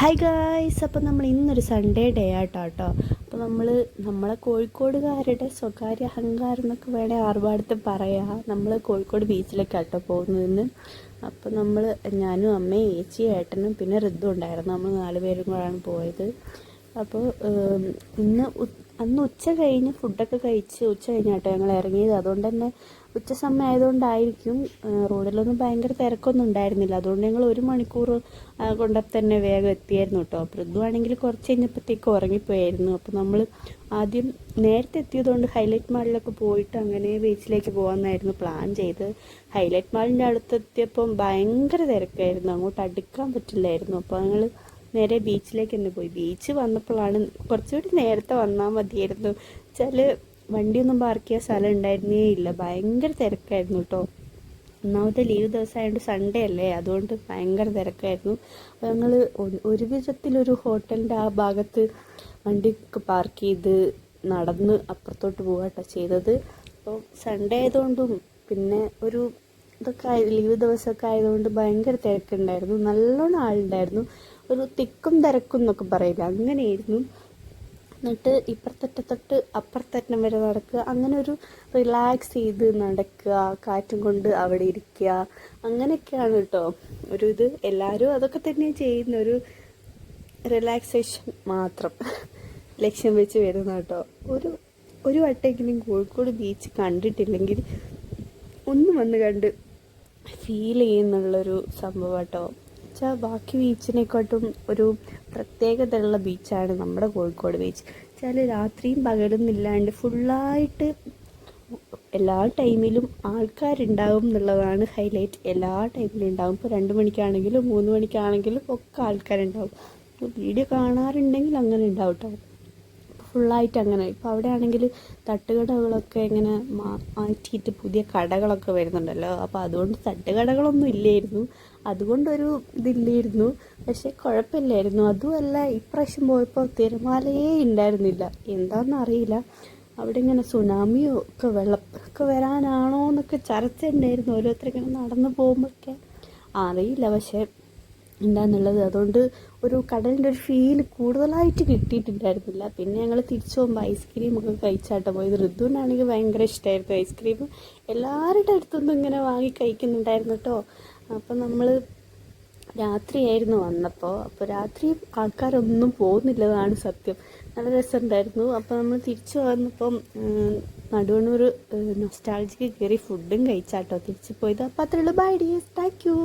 Hi guys അപ്പം നമ്മൾ ഇന്നൊരു സൺഡേ ഡേ ആട്ടോ കേട്ടോ അപ്പോൾ നമ്മൾ നമ്മളെ കോഴിക്കോടുകാരുടെ സ്വകാര്യ അഹങ്കാരം എന്നൊക്കെ വേണേൽ ആർഭാടത്ത് പറയാം. നമ്മൾ കോഴിക്കോട് ബീച്ചിലേക്ക് ആട്ടോ പോകുന്നതിന് അപ്പോൾ നമ്മൾ ഞാനും അമ്മയും ഏച്ചിയും ഏട്ടനും പിന്നെ ഋതു ഉണ്ടായിരുന്നു. നമ്മൾ നാല് പേരും കൂടെയാണ് പോയത്. അപ്പോൾ ഇന്ന് അന്ന് ഉച്ച കഴിഞ്ഞ് ഫുഡൊക്കെ കഴിച്ച് ഉച്ച കഴിഞ്ഞാട്ടോ ഞങ്ങൾ ഇറങ്ങിയത്. അതുകൊണ്ട് തന്നെ ഉച്ച സമയം ആയതുകൊണ്ടായിരിക്കും റോഡിലൊന്നും ഭയങ്കര തിരക്കൊന്നും ഉണ്ടായിരുന്നില്ല. അതുകൊണ്ട് ഞങ്ങൾ ഒരു മണിക്കൂർ കൊണ്ട് തന്നെ വേഗം എത്തിയായിരുന്നു കേട്ടോ. പൃഥു ആണെങ്കിൽ കുറച്ച് കഴിഞ്ഞപ്പോഴത്തേക്ക് ഉറങ്ങിപ്പോയായിരുന്നു. അപ്പോൾ നമ്മൾ ആദ്യം നേരത്തെ എത്തിയതുകൊണ്ട് ഹൈലൈറ്റ് മാളിലൊക്കെ പോയിട്ട് അങ്ങനെ ബീച്ചിലേക്ക് പോകാമെന്നായിരുന്നു പ്ലാൻ ചെയ്ത്. ഹൈലൈറ്റ് മാളിന്റെ അടുത്തെത്തിയപ്പം ഭയങ്കര തിരക്കായിരുന്നു. അങ്ങോട്ട് അടുക്കാൻ പറ്റില്ലായിരുന്നു. അപ്പോൾ ഞങ്ങൾ നേരെ ബീച്ചിലേക്ക് തന്നെ പോയി. ബീച്ച് വന്നപ്പോഴാണ് കുറച്ചുകൂടി നേരത്തെ വന്നാൽ മതിയായിരുന്നു. വെച്ചാൽ വണ്ടിയൊന്നും പാർക്ക് ചെയ്യാൻ സ്ഥലം ഉണ്ടായിരുന്നേ ഇല്ല. ഭയങ്കര തിരക്കായിരുന്നു കേട്ടോ. ഒന്നാമത്തെ ലീവ് ദിവസമായതുകൊണ്ട് സൺഡേ അല്ലേ? അതുകൊണ്ട് ഭയങ്കര തിരക്കായിരുന്നു. അപ്പോൾ ഞങ്ങൾ ഒരു വിധത്തിലൊരു ഹോട്ടലിന്റെ ആ ഭാഗത്ത് വണ്ടിക്ക് പാർക്ക് ചെയ്ത് നടന്ന് അപ്പുറത്തോട്ട് പോകാട്ടോ ചെയ്തത്. അപ്പോൾ സൺഡേ ആയതുകൊണ്ടും പിന്നെ ഒരു ഇതൊക്കെ ലീവ് ദിവസമൊക്കെ ആയതുകൊണ്ട് ഭയങ്കര തിരക്കുണ്ടായിരുന്നു. നല്ലോണം ആളുണ്ടായിരുന്നു. ഒരു തിക്കും തിരക്കും എന്നൊക്കെ പറയില്ല? അങ്ങനെയായിരുന്നു. എന്നിട്ട് ഇപ്പുറത്തറ്റത്തൊട്ട് അപ്പുറത്തറ്റം വരെ നടക്കുക. അങ്ങനെ ഒരു റിലാക്സ് ചെയ്ത് നടക്കുക. കാറ്റും കൊണ്ട് അവിടെ ഇരിക്കുക. അങ്ങനെയൊക്കെയാണ് കേട്ടോ ഒരു ഇത് എല്ലാവരും അതൊക്കെ തന്നെ ചെയ്യുന്ന ഒരു റിലാക്സേഷൻ മാത്രം ലക്ഷ്യം വെച്ച് വരുന്ന കേട്ടോ ഒരു ഒരു വട്ടെങ്കിലും കോഴിക്കോട് ബീച്ച് കണ്ടിട്ടില്ലെങ്കിൽ ഒന്ന് വന്ന് കണ്ട് ഫീൽ ചെയ്യുന്നുള്ളൊരു സംഭവം കേട്ടോ വെച്ചാൽ ബാക്കി ബീച്ചിനെക്കാട്ടും ഒരു പ്രത്യേകതയുള്ള ബീച്ചാണ് നമ്മുടെ കോഴിക്കോട് ബീച്ച്. വെച്ചാൽ രാത്രിയും പകലും ഇല്ലാണ്ട് ഫുള്ളായിട്ട് എല്ലാ ടൈമിലും ആൾക്കാരുണ്ടാവും എന്നുള്ളതാണ് ഹൈലൈറ്റ്. എല്ലാ ടൈമിലും ഉണ്ടാവും ഇപ്പോൾ രണ്ട് മണിക്കാണെങ്കിലും മൂന്ന് മണിക്കാണെങ്കിലും ഒക്കെ ആൾക്കാരുണ്ടാവും. വീഡിയോ കാണാറുണ്ടെങ്കിൽ അങ്ങനെ ഉണ്ടാവും കേട്ടോ ഫുള്ളായിട്ട് അങ്ങനെ. ഇപ്പോൾ അവിടെ ആണെങ്കിൽ തട്ടുകടകളൊക്കെ ഇങ്ങനെ മാറ്റിയിട്ട് പുതിയ കടകളൊക്കെ വരുന്നുണ്ടല്ലോ. അപ്പോൾ അതുകൊണ്ട് തട്ടുകടകളൊന്നും ഇല്ലായിരുന്നു. അതുകൊണ്ടൊരു ഇതില്ലായിരുന്നു. പക്ഷേ കുഴപ്പമില്ലായിരുന്നു. അതുമല്ല ഇപ്രാവശ്യം പോയപ്പോൾ തിരമാലയേ ഉണ്ടായിരുന്നില്ല. എന്താണെന്നറിയില്ല അവിടെ ഇങ്ങനെ സുനാമിയോ ഒക്കെ വെള്ളപ്പൊക്കെ വരാനാണോ എന്നൊക്കെ ചർച്ച ഉണ്ടായിരുന്നു. ഓരോരുത്തരിങ്ങനെ നടന്നു പോകുമ്പോഴൊക്കെ അറിയില്ല. പക്ഷേ എന്താന്നുള്ളത് അതുകൊണ്ട് ഒരു കടലിന്റെ ഒരു ഫീൽ കൂടുതലായിട്ട് കിട്ടിയിട്ടുണ്ടായിരുന്നില്ല. പിന്നെ ഞങ്ങൾ തിരിച്ചു പോകുമ്പോൾ ഐസ്ക്രീം ഒക്കെ കഴിച്ചാട്ടോ പോയത്. ഋതുവിനാണെങ്കിൽ ഭയങ്കര ഇഷ്ടമായിരുന്നു ഐസ്ക്രീം എല്ലാവരുടെ അടുത്തൊന്നും ഇങ്ങനെ വാങ്ങി കഴിക്കുന്നുണ്ടായിരുന്നു കേട്ടോ അപ്പം നമ്മൾ രാത്രിയായിരുന്നു വന്നപ്പോൾ അപ്പോൾ രാത്രി ആൾക്കാരൊന്നും പോകുന്നില്ലതാണ് സത്യം. നല്ല രസമുണ്ടായിരുന്നു. അപ്പോൾ നമ്മൾ തിരിച്ചു വന്നപ്പം നടുവണൂർ നടുവണ്ണൂർ നൊസ്റ്റാൾജിക്ക് കയറി ഫുഡും കഴിച്ചാട്ടോ. തിരിച്ചു പോയത്. അപ്പോൾ അത്രയുള്ളൂ ബൈ ഡിയേഴ്സ് താങ്ക് യു